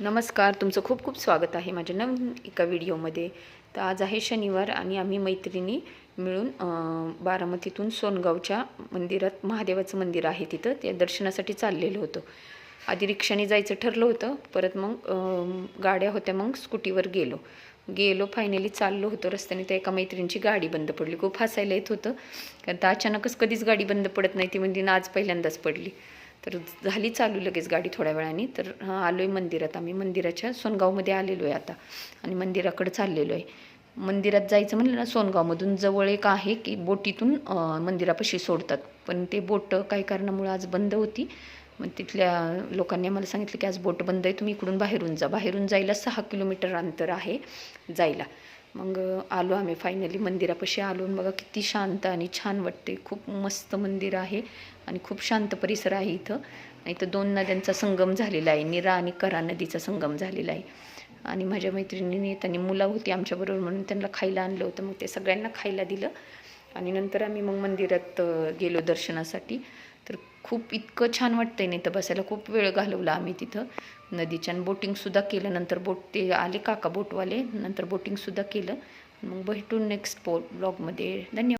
नमस्कार तुमचं खूप खूप स्वागत आहे माझ्या नवीन एका व्हिडिओमध्ये. तर आज आहे शनिवार आणि आम्ही मैत्रिणी मिळून बारामतीतून सोनगावच्या मंदिरात महादेवाचं मंदिर आहे तिथं त्या दर्शनासाठी चाललेलो होतो. आधी रिक्षाने जायचं ठरलं होतं परत मग गाड्या होत्या मग स्कूटीवर गेलो. गेलो फायनली चाललो होतो. रस्त्याने त्या एका मैत्रिणीची गाडी बंद पडली. खूप हसायला येत होतं कारण तर अचानकच कधीच गाडी बंद पडत नाही ती म्हणजे ना आज पहिल्यांदाच पडली. तर झाली चालू लगेच गाडी थोड्या वेळाने. तर हां आलो आहे मंदिरात. आम्ही मंदिराच्या सोनगावमध्ये आलेलो आहे आता. आणि मंदिराकडे चाललेलो आहे मंदिरात जायचं म्हणलं ना सोनगावमधून जवळ एक आहे की बोटीतून मंदिरापाशी सोडतात. पण ते बोट काही कारणामुळे आज बंद होती. मग तिथल्या लोकांनी आम्हाला सांगितलं की आज बोट बंद आहे तुम्ही इकडून बाहेरून जा. बाहेरून जायला सहा किलोमीटर अंतर आहे जायला. मग आलो आम्ही फायनली मंदिरापाशी आलो आणि बघा किती शांत आणि छान वाटते खूप मस्त मंदिर आहे आणि खूप शांत परिसर आहे इथं. इथं दोन नद्यांचा संगम झालेला आहे. निरा आणि करा नदीचा संगम झालेला आहे. आणि माझ्या मैत्रिणीने त्यांनी मुलं होती आमच्याबरोबर म्हणून त्यांना खायला आणलं होतं. मग ते सगळ्यांना खायला दिलं. आणि नंतर आम्ही मग मंदिरात गेलो दर्शनासाठी. तर खूप इतकं छान वाटतंय नाही तर बसायला. खूप वेळ घालवला आम्ही तिथं. नदीच्या आणि बोटिंगसुद्धा केलं. नंतर बोट ते आले काका बोटवाले नंतर बोटिंगसुद्धा केलं. मग भेटून नेक्स्ट पो ब्लॉगमध्ये धन्यवाद.